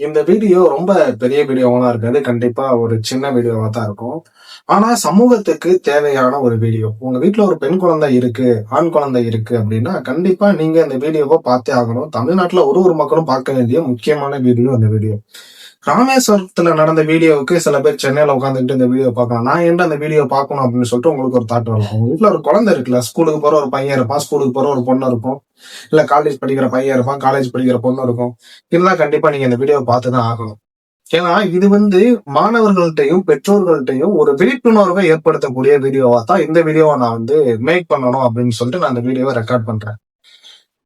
இந்த வீடியோ ரொம்ப பெரிய வீடியோவா இருக்காது கண்டிப்பா ஒரு சின்ன வீடியோவா தான் இருக்கும். ஆனா சமூகத்துக்கு தேவையான ஒரு வீடியோ உங்க வீட்டுல ஒரு பெண் குழந்தை இருக்கு ஆண் குழந்தை இருக்கு அப்படின்னா கண்டிப்பா நீங்க இந்த வீடியோவை பார்த்தே ஆகணும். தமிழ்நாட்டுல ஒரு ஒரு மக்களும் பார்க்க வேண்டிய முக்கியமான வீடியோ அந்த வீடியோ ராமேஸ்வரத்துல நடந்த வீடியோவுக்கு சில பேர் சென்னையில உட்காந்துட்டு இந்த வீடியோ பார்க்கலாம் நான் ஏன்டா அந்த வீடியோ பார்க்கணும் அப்படின்னு சொல்லிட்டு உங்களுக்கு ஒரு தாட் வரலாம் உங்க ஒரு குழந்தை இருக்குல்ல ஸ்கூலுக்கு போற ஒரு பையன் இருப்பான் ஸ்கூலுக்கு போற ஒரு பொண்ணு இருக்கும். இல்ல காலேஜ் படிக்கிற பையன் இருப்பான் காலேஜ் படிக்கிற பொண்ணு இருக்கும். இதெல்லாம் கண்டிப்பா நீங்க இந்த வீடியோவை பார்த்து தான் ஆகணும். ஏன்னா இது வந்து மாணவர்கள்ட்டையும் பெற்றோர்கள்ட்டையும் ஒரு விழிப்புணர்வை ஏற்படுத்தக்கூடிய வீடியோவா தான் இந்த வீடியோவை நான் வந்து மேக் பண்ணணும் அப்படின்னு சொல்லிட்டு நான் இந்த வீடியோவை ரெக்கார்ட் பண்றேன்.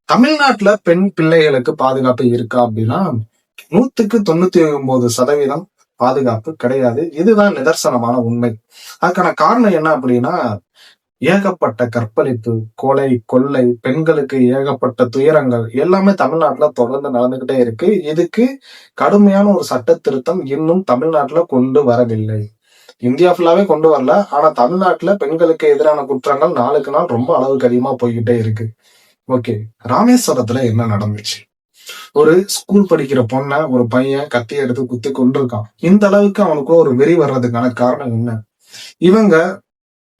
தமிழ்நாட்டுல பெண் பிள்ளைகளுக்கு பாதுகாப்பு இருக்கா அப்படின்னா நூத்துக்கு தொண்ணூத்தி ஒன்பது சதவீதம் பாதுகாப்பு கிடையாது. இதுதான் நிதர்சனமான உண்மை. அதுக்கான காரணம் என்ன அப்படின்னா ஏகப்பட்ட கற்பழிப்பு கொலை கொள்ளை பெண்களுக்கு ஏகப்பட்ட துயரங்கள் எல்லாமே தமிழ்நாட்டுல தொடர்ந்து நடந்துகிட்டே இருக்கு. இதுக்கு கடுமையான ஒரு சட்ட திருத்தம் இன்னும் தமிழ்நாட்டுல கொண்டு வரவில்லை. இந்தியா ஃபுல்லாவே கொண்டு வரல. ஆனா தமிழ்நாட்டுல பெண்களுக்கு எதிரான குற்றங்கள் நாளுக்கு நாள் ரொம்ப அளவுக்கு அதிகமா போய்கிட்டே இருக்கு. ஓகே. ராமேஸ்வரத்துல என்ன நடந்துச்சு? ஒரு ஸ்கூல் படிக்கிற பொண்ண ஒரு பையன் கத்தி எடுத்து குத்தி கொண்டிருக்கான் இந்த அளவுக்கு அவனுக்கு ஒரு வெறி வர்றதுக்கான காரணம் என்ன? இவங்க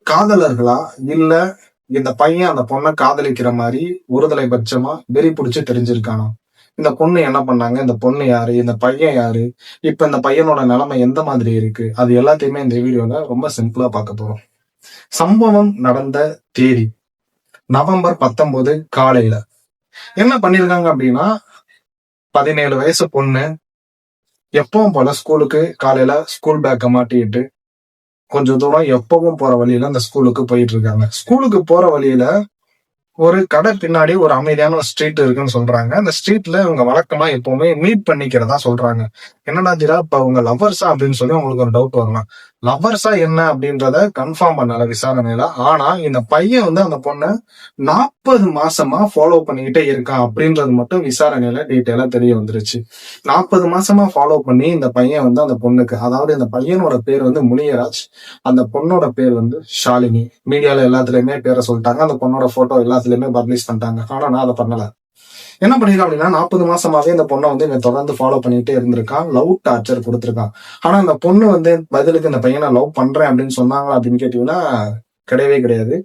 காதலர்களா? இல்ல இந்த பையன் அந்த பொண்ணை காதலிக்கிற மாதிரி ஒருதலை பட்சமா வெறி பிடிச்சு தெரிஞ்சிருக்கானா? இந்த பொண்ணு என்ன பண்ணாங்க? இந்த பொண்ணு யாரு? இந்த பையன் யாரு? இப்ப இந்த பையனோட நிலைமை எந்த மாதிரி இருக்கு? அது எல்லாத்தையுமே இந்த வீடியோல ரொம்ப சிம்பிளா பார்க்க போறோம். சம்பவம் நடந்த தேதி நவம்பர் பத்தொன்பது காலையில. என்ன பண்ணிருக்காங்க அப்படின்னா பதினேழு வயசு பொண்ணு எப்பவும் போல ஸ்கூலுக்கு காலையில ஸ்கூல் பேக்கை மாட்டிக்கிட்டு கொஞ்சம் தூரம் எப்பவும் போற வழியில அந்த ஸ்கூலுக்கு போயிட்டு இருக்காங்க. ஸ்கூலுக்கு போற வழியில ஒரு கடை பின்னாடி ஒரு அமைதியான ஒரு ஸ்ட்ரீட் இருக்குன்னு சொல்றாங்க. அந்த ஸ்ட்ரீட்ல இவங்க வழக்கமா எப்பவுமே மீட் பண்ணிக்கிறதா சொல்றாங்க. என்னடா தீரா இப்ப அவங்க லவ்வர்ஸா அப்படின்னு சொல்லி உங்களுக்கு ஒரு டவுட் வரலாம். லவ்வர்ஸா என்ன அப்படின்றத கன்ஃபார்ம் பண்ணல விசாரணையில. ஆனா இந்த பையன் வந்து அந்த பொண்ணை நாற்பது மாசமா ஃபாலோ பண்ணிக்கிட்டே இருக்கான் அப்படின்றது மட்டும் விசாரணையில டீட்டெயிலா தெரிய வந்துருச்சு. நாற்பது மாசமா ஃபாலோ பண்ணி இந்த பையன் வந்து அந்த பொண்ணுக்கு அதாவது இந்த பையனோட பேர் வந்து முனியராஜ் அந்த பொண்ணோட பேர் வந்து ஷாலினி. மீடியால எல்லாத்துலயுமே பேரை சொல்லிட்டாங்க. அந்த பொண்ணோட போட்டோ எல்லாத்துலயுமே பப்ளிஷ் பண்ணிட்டாங்க. ஆனா நான் அதை பண்ணல. என்ன பண்ணிருக்கா அப்படின்னா நாற்பது மாசமாவே இந்த பொண்ணை வந்து இவன் தொடர்ந்து ஃபாலோ பண்ணிட்டே இருந்திருக்கான். லவ் டார்ச்சர் கொடுத்துருக்கான். ஆனா அந்த பொண்ணு வந்து பதிலுக்கு இந்த பையனை லவ் பண்றேன் அப்படின்னு சொன்னாங்களா அப்படின்னு கேட்டீங்கன்னா கிடையவே கிடையாது.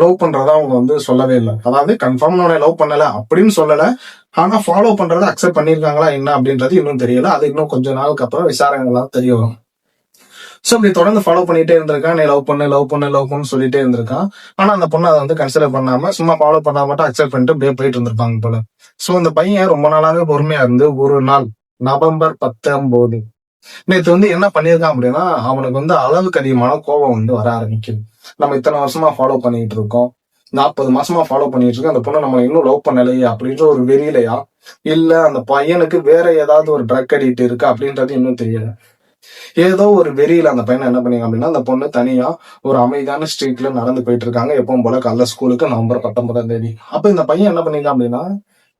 லவ் பண்றதா அவங்க வந்து சொல்லவே இல்லை. அதாவது கன்ஃபார்ம் நான் லவ் பண்ணல அப்படின்னு சொல்லல. ஆனா ஃபாலோ பண்றதை அக்செப்ட் பண்ணிருக்காங்களா என்ன அப்படின்றது இன்னும் தெரியல. அது இன்னும் கொஞ்ச நாளுக்கு அப்புறம் விசாரணைகள்லாம் தெரிய வரும். ஸோ இப்படி தொடர்ந்து ஃபாலோ பண்ணிட்டே இருந்திருக்கான். நீ லவ் பண்ணு லவ் பண்ணு லவ் பண்ணு சொல்லிட்டே இருந்திருக்கான். ஆனா அந்த பொண்ணு அதை வந்து கன்சிடர் பண்ணாம சும்மா ஃபாலோ பண்ணாம மட்டும் அக்செப்ட் பண்ணிட்டு அப்படியே போயிட்டு இருந்திருப்பாங்க போல. ஸோ அந்த பையன் ரொம்ப நாளாவே பொறுமையா இருந்து ஒரு நாள் நவம்பர் பத்தொன்பது. நேற்று வந்து என்ன பண்ணியிருக்கான் அப்படின்னா அவனுக்கு வந்து அளவுக்கு அதிகமான கோபம் வந்து வர ஆரம்பிக்குது. நம்ம இத்தனை வருஷமா ஃபாலோ பண்ணிட்டு இருக்கோம். நாற்பது மாசமா ஃபாலோ பண்ணிட்டு இருக்கோம். அந்த பொண்ணை நம்ம இன்னும் லவ் பண்ணலையே அப்படின்ற ஒரு வெறியிலையா? இல்ல அந்த பையனுக்கு வேற ஏதாவது ஒரு ட்ரக் அடிக்ட் இருக்கு அப்படின்றது இன்னும் தெரியல. ஏதோ ஒரு வெறியில அந்த பையனை என்ன பண்ணீங்க அப்படின்னா அந்த பொண்ணு தனியா ஒரு அமைதியான ஸ்ட்ரீட்ல நடந்து போயிட்டு இருக்காங்க எப்பவும் போல காலைல ஸ்கூலுக்கு நவம்பர் பத்தொன்பதாம் தேதி. அப்ப இந்த பையன் என்ன பண்ணிருக்கான் அப்படின்னா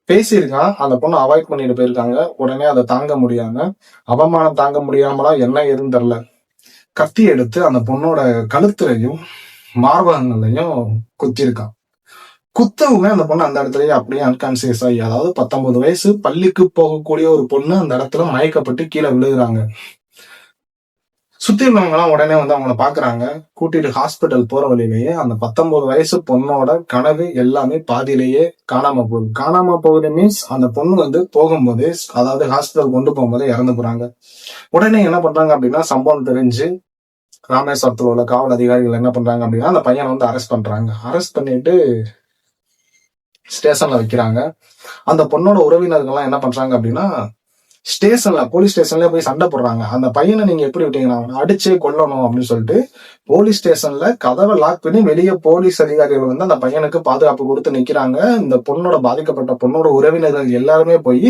பேசியிருக்கான். அந்த பொண்ணை அவாய்ட் பண்ணிட்டு போயிருக்காங்க. உடனே அதை தாங்க முடியாம அவமானம் தாங்க முடியாமலா என்ன ஏதுன்னு தெரியல. கத்தி எடுத்து அந்த பொண்ணோட கழுத்துலையும் மார்பகங்களையும் குத்திருக்கான் குத்தவுமே அந்த பொண்ணு அந்த இடத்துலயே அப்படியே அன்கான்சியஸ் ஆகி அதாவது பத்தொன்பது வயசு பள்ளிக்கு போகக்கூடிய ஒரு பொண்ணு அந்த இடத்துல மயக்கப்பட்டு கீழே விழுகுறாங்க. சுத்தி இருந்தவங்க எல்லாம் உடனே வந்து அவங்கள பாக்குறாங்க. கூட்டிட்டு ஹாஸ்பிட்டல் போற வழியிலேயே அந்த பத்தொன்பது வயசு பொண்ணோட கனவு எல்லாமே பாதியிலேயே காணாம போகுது காணாம போகுது மீன்ஸ் அந்த பொண்ணு வந்து போகும்போது அதாவது ஹாஸ்பிட்டல் கொண்டு போகும்போது இறந்து போறாங்க. உடனே என்ன பண்றாங்க அப்படின்னா சம்பவம் தெரிஞ்சு ராமேஸ்வரத்தில் உள்ள காவல் அதிகாரிகள் என்ன பண்றாங்க அப்படின்னா அந்த பையனை வந்து அரெஸ்ட் பண்றாங்க. அரெஸ்ட் பண்ணிட்டு ஸ்டேஷன்ல வைக்கிறாங்க. அந்த பொண்ணோட உறவினர்கள்லாம் என்ன பண்றாங்க அப்படின்னா ஸ்டேஷன்ல போலீஸ் ஸ்டேஷன்ல போய் சண்டை போடுறாங்க. அந்த பையனை நீங்க எப்படி விட்டீங்கன்னா அவனை அடிச்சே கொல்லணும் அப்படின்னு சொல்லிட்டு போலீஸ் ஸ்டேஷன்ல கதவை லாக் பண்ணி வெளியே போலீஸ் அதிகாரிகள் வந்து அந்த பையனுக்கு பாதுகாப்பு கொடுத்து நிக்கிறாங்க. இந்த பொண்ணோட பாதிக்கப்பட்ட பொண்ணோட உறவினர்கள் எல்லாருமே போய்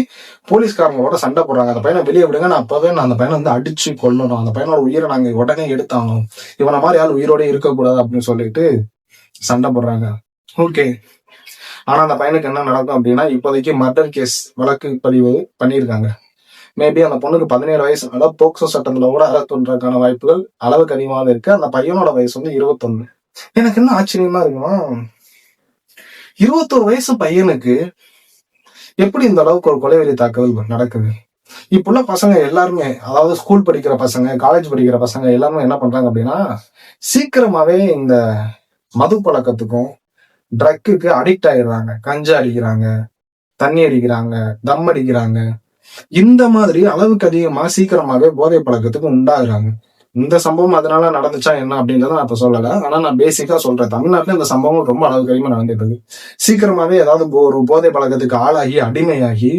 போலீஸ்காரங்களோட சண்டை போடுறாங்க. அந்த பையனை வெளியே விடுங்க நான் அப்பவே நான் அந்த பையனை வந்து அடிச்சு கொல்லணும். அந்த பையனோட உயிரை நாங்க உடனே எடுத்தாகணும். இவனை மாதிரி ஆள் உயிரோட இருக்கக்கூடாது அப்படின்னு சொல்லிட்டு சண்டை போடுறாங்க. ஓகே ஆனா அந்த பையனுக்கு என்ன நடக்கும் அப்படின்னா இப்போதைக்கு மர்டர் கேஸ் வழக்கு பதிவு பண்ணியிருக்காங்க. மேபி அந்த பொண்ணுக்கு பதினேழு வயசு அதாவது போக்சோ சட்டத்துல கூட அகத்துன்றதுக்கான வாய்ப்புகள் அளவுக்கு அதிகமாக இருக்கு. அந்த பையனோட வயசு வந்து இருபத்தொன்னு. எனக்கு என்ன ஆச்சரியமா இருக்குன்னா இருபத்தோரு வயசு பையனுக்கு எப்படி இந்த அளவுக்கு ஒரு கொலைவெறி தாக்குதல் நடக்குது? இப்புள்ள பசங்க எல்லாருமே அதாவது ஸ்கூல் படிக்கிற பசங்க காலேஜ் படிக்கிற பசங்க எல்லாருமே என்ன பண்றாங்க அப்படின்னா சீக்கிரமாவே இந்த மது பழக்கத்துக்கும் ட்ரக்குக்கு அடிக்ட் ஆயிடுறாங்க. கஞ்சா அடிக்கிறாங்க தண்ணி அடிக்கிறாங்க தம் அடிக்கிறாங்க. இந்த மாதிரி அளவுக்கு அதிகமா சீக்கிரமாவே போதை பழக்கத்துக்கு உண்டாகுறாங்க. இந்த சம்பவம் அதனால நடந்துச்சா என்ன அப்படின்றத நான் இப்ப சொல்லல. ஆனா நான் பேசிக்கா சொல்றேன். தமிழ்நாட்டுல இந்த சம்பவம் ரொம்ப அளவுக்கு அதிகமா நடந்துட்டு இருக்கு. சீக்கிரமாவே ஏதாவது ஒரு போதை பழக்கத்துக்கு ஆளாகி அடிமையாகி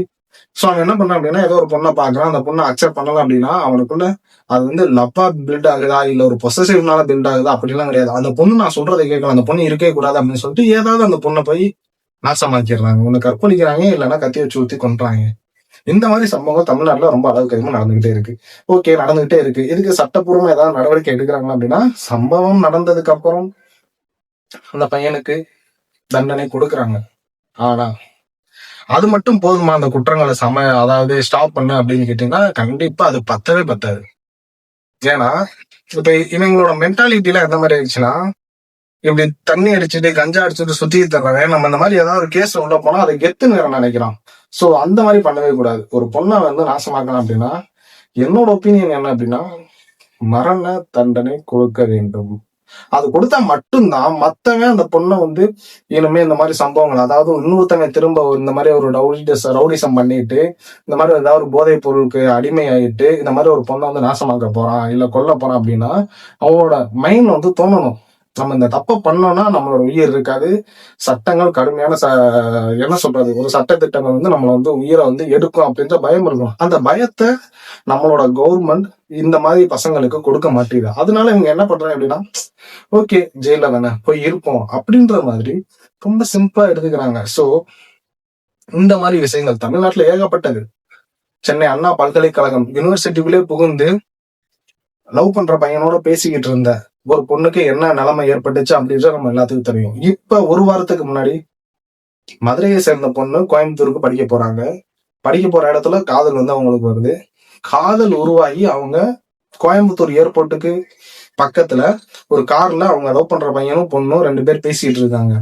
சோ அவன் என்ன பண்றான் அப்படின்னா ஏதோ ஒரு பொண்ணை பாக்குறான் அந்த பொண்ணை அக்செப்ட் பண்ணலாம் அப்படின்னா அவனுக்குள்ள அது வந்து லப்பா பில்ட் ஆகுதா? இல்ல ஒரு பொசசிவ்னால பில்ட் ஆகுதா? அப்படிலாம் கிடையாது. அந்த பொண்ணு நான் சொல்றதை கேட்கலாம் அந்த பொண்ணு இருக்கவே கூடாது அப்படின்னு சொல்லிட்டு ஏதாவது அந்த பொண்ணை போய் நாசமாக்கிடுறாங்க. உன்னை கற்பழிக்கிறாங்க இல்லைன்னா கத்தி வச்சு ஊத்தி கொண்டுறாங்க இந்த மாதிரி சம்பவம் தமிழ்நாட்டுல ரொம்ப அளவுக்கு அதிகமாக நடந்துகிட்டே இருக்கு. ஓகே நடந்துகிட்டே இருக்கு. இதுக்கு சட்டப்பூர்வமா ஏதாவது நடவடிக்கை எடுக்கிறாங்க அப்படின்னா சம்பவம் நடந்ததுக்கு அப்புறம் அந்த பையனுக்கு தண்டனை கொடுக்கறாங்க. ஆனா அது மட்டும் போதுமா? அந்த குற்றங்களை சம அதாவது ஸ்டாப் பண்ண அப்படின்னு கேட்டீங்கன்னா கண்டிப்பா அது பத்தவே பத்தாது. ஏன்னா இப்ப இவங்களோட மென்டாலிட்டில எந்த மாதிரி ஆயிடுச்சுன்னா இப்படி தண்ணி அடிச்சுட்டு கஞ்சா அடிச்சுட்டு சுத்தி தர்றாங்க நம்ம இந்த மாதிரி ஏதாவது ஒரு கேஸ் உள்ள போனா அதை கெத்து நினைக்கிறான். ஸோ சோ அந்த மாதிரி பண்ணவே கூடாது. ஒரு பொண்ணை வந்து நாசமாக்கலாம் அப்படின்னா என்னோட ஒப்பீனியன் என்ன அப்படின்னா மரண தண்டனை கொடுக்க வேண்டும். அது கொடுத்தா மட்டும்தான் மத்தவன் அந்த பொண்ணை வந்து இனிமே இந்த மாதிரி சம்பவங்கள் அதாவது இன்னொருத்தவங்க திரும்ப ஒரு இந்த மாதிரி ஒரு ரவுடிஸ் ரவுடிசம் பண்ணிட்டு இந்த மாதிரி ஏதாவது ஒரு போதைப் பொருளுக்கு அடிமை ஆயிட்டு இந்த மாதிரி ஒரு பொண்ணை வந்து நாசமாக்க போறான் இல்ல கொல்ல போறான் அப்படின்னா அவனோட மைண்ட் வந்து தோணணும். நம்ம இந்த தப்பை பண்ணோம்னா நம்மளோட உயிர் இருக்காது. சட்டங்கள் கடுமையான ச என்ன சொல்றது ஒரு சட்ட திட்டங்கள் வந்து நம்மளை வந்து உயிரை வந்து எடுக்கும் அப்படின்ற பயம் இருக்கும். அந்த பயத்தை நம்மளோட கவர்மெண்ட் இந்த மாதிரி பசங்களுக்கு கொடுக்க மாட்டேங்குது. அதனால இவங்க என்ன பண்றாங்க அப்படின்னா ஓகே ஜெயில தானே போய் இருப்போம் அப்படின்ற மாதிரி ரொம்ப சிம்பிளா எடுத்துக்கிறாங்க. ஸோ இந்த மாதிரி விஷயங்கள் தமிழ்நாட்டில் ஏகப்பட்டது. சென்னை அண்ணா பல்கலைக்கழகம் யூனிவர்சிட்டிக்குள்ளே புகுந்து லவ் பண்ற பையனோட பேசிக்கிட்டு இருந்தேன் ஒரு பொண்ணுக்கு என்ன நிலைமை ஏற்பட்டுச்சு அப்படின்றது நம்ம எல்லாத்துக்கும் தெரியும். இப்ப ஒரு வாரத்துக்கு முன்னாடி மதுரையை சேர்ந்த பொண்ணு கோயம்புத்தூருக்கு படிக்க போறாங்க. படிக்க போற இடத்துல காதல் வந்து அவங்களுக்கு வருது. காதல் உருவாகி அவங்க கோயம்புத்தூர் ஏர்போர்ட்டுக்கு பக்கத்துல ஒரு கார்ல அவங்க லவ் பண்ற பையனும் பொண்ணும் ரெண்டு பேர் பேசிட்டு இருக்காங்க.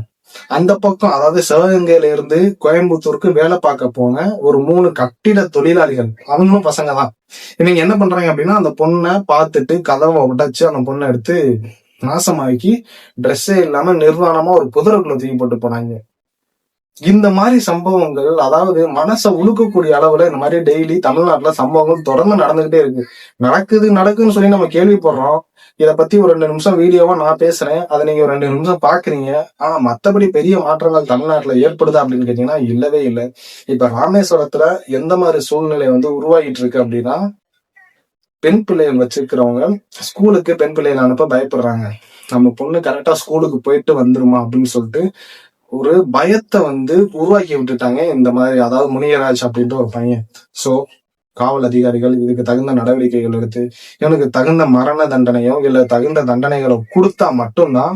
அந்த பக்கம் அதாவது சிவகங்கையில இருந்து கோயம்புத்தூருக்கு வேலை பார்க்க போன ஒரு மூணு கட்டிட தொழிலாளிகள். அவங்களும் பசங்க தான். இவங்க என்ன பண்றாங்க அப்படின்னா அந்த பொண்ணை பார்த்துட்டு கதவை உடைச்சு அந்த பொண்ணை எடுத்து நாசமாக்கி ட்ரெஸ்ஸே இல்லாம நிர்வாணமா ஒரு புதருக்குள்ள தூக்கி போட்டு போனாங்க. இந்த மாதிரி சம்பவங்கள் அதாவது மனசை உழுக்கக்கூடிய அளவுல இந்த மாதிரி டெய்லி தமிழ்நாட்டுல சம்பவங்கள் தொடர்ந்து நடந்துகிட்டே இருக்கு. நடக்குது நடக்குன்னு சொல்லி நம்ம கேள்விப்படுறோம். இதை பத்தி ஒரு ரெண்டு நிமிஷம் வீடியோவா நான் பேசுறேன். அதை நீங்க ஒரு ரெண்டு நிமிஷம் பாக்குறீங்க. ஆனா மத்தபடி பெரிய மாற்றங்கள் தமிழ்நாட்டுல ஏற்படுதா அப்படின்னு கேட்டீங்கன்னா இல்லவே இல்லை. இப்ப ராமேஸ்வரத்துல எந்த மாதிரி சூழ்நிலை வந்து உருவாகிட்டு இருக்கு அப்படின்னா பெண் பிள்ளைகள் வச்சிருக்கிறவங்க ஸ்கூலுக்கு பெண் பிள்ளைகள் அனுப்ப பயப்படுறாங்க. நம்ம பொண்ணு கரெக்டா ஸ்கூலுக்கு போயிட்டு வந்துருமா அப்படின்னு சொல்லிட்டு ஒரு பயத்தை வந்து உருவாக்கி விட்டுட்டாங்க இந்த மாதிரி அதாவது முனியராஜ் அப்படின்ற ஒரு பையன். சோ காவல் அதிகாரிகள் இதுக்கு தகுந்த நடவடிக்கைகள் எடுத்து இவனுக்கு தகுந்த மரண தண்டனையோ இல்ல தகுந்த தண்டனைகளோ கொடுத்தா மட்டும்தான்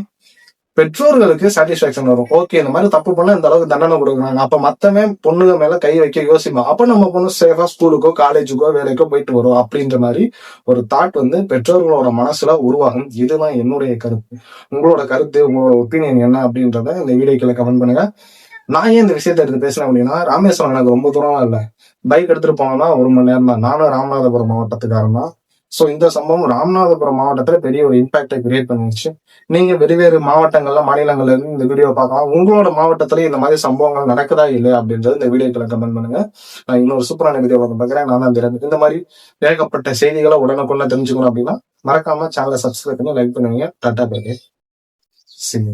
பெற்றோர்களுக்கு சாட்டிஸ்பாக்சன் வரும். ஓகே இந்த மாதிரி தப்பு பண்ணா இந்த அளவுக்கு தண்டனை கொடுக்குறாங்க. அப்ப மத்தமே பொண்ணுங்க மேல கை வைக்க யோசிப்போம் அப்ப நம்ம பொண்ணு சேஃபா ஸ்கூலுக்கோ காலேஜுக்கோ வேலைக்கோ போயிட்டு வரும் அப்படின்ற மாதிரி ஒரு தாட் வந்து பெற்றோர்களோட மனசுல உருவாகும். இதுதான் என்னுடைய கருத்து. உங்களோட கருத்து உங்களோட ஒப்பீனியன் என்ன அப்படின்றத இந்த வீடியோக்களை கமெண்ட் பண்ணுங்க. நான் ஏன் இந்த விஷயத்த எடுத்து பேசுறேன் அப்படின்னா ராமேஸ்வரம் எனக்கு ரொம்ப தூரம் இல்லை. பைக் எடுத்துட்டு போனோம்னா ஒரு மணி நேரம் தான் நானும் ராமநாதபுரம் மாவட்டத்துக்காரன் தான். ஸோ இந்த சம்பவம் ராமநாதபுரம் மாவட்டத்துல பெரிய ஒரு இம்பாக்டை கிரியேட் பண்ணிடுச்சு. நீங்க வெவ்வேறு மாவட்டங்கள்ல மாநிலங்கள்ல இருந்து இந்த வீடியோ பார்க்கலாம். உங்களோட மாவட்டத்துல இந்த மாதிரி சம்பவங்கள் நடக்குதா இல்லையா அப்படின்றது இந்த வீடியோக்களை கமெண்ட் பண்ணுங்க. நான் இன்னொரு சூப்பரான வீடியோ வந்து பார்க்குறேன். நான் தான் இந்த மாதிரி ஏகப்பட்ட செய்திகளை உடனுக்குள்ள தெரிஞ்சுக்கணும் அப்படின்னா மறக்காம சேனலை சப்ஸ்கிரைப் பண்ணி லைக் பண்ணுவீங்க. டாட்டா பேரு சரி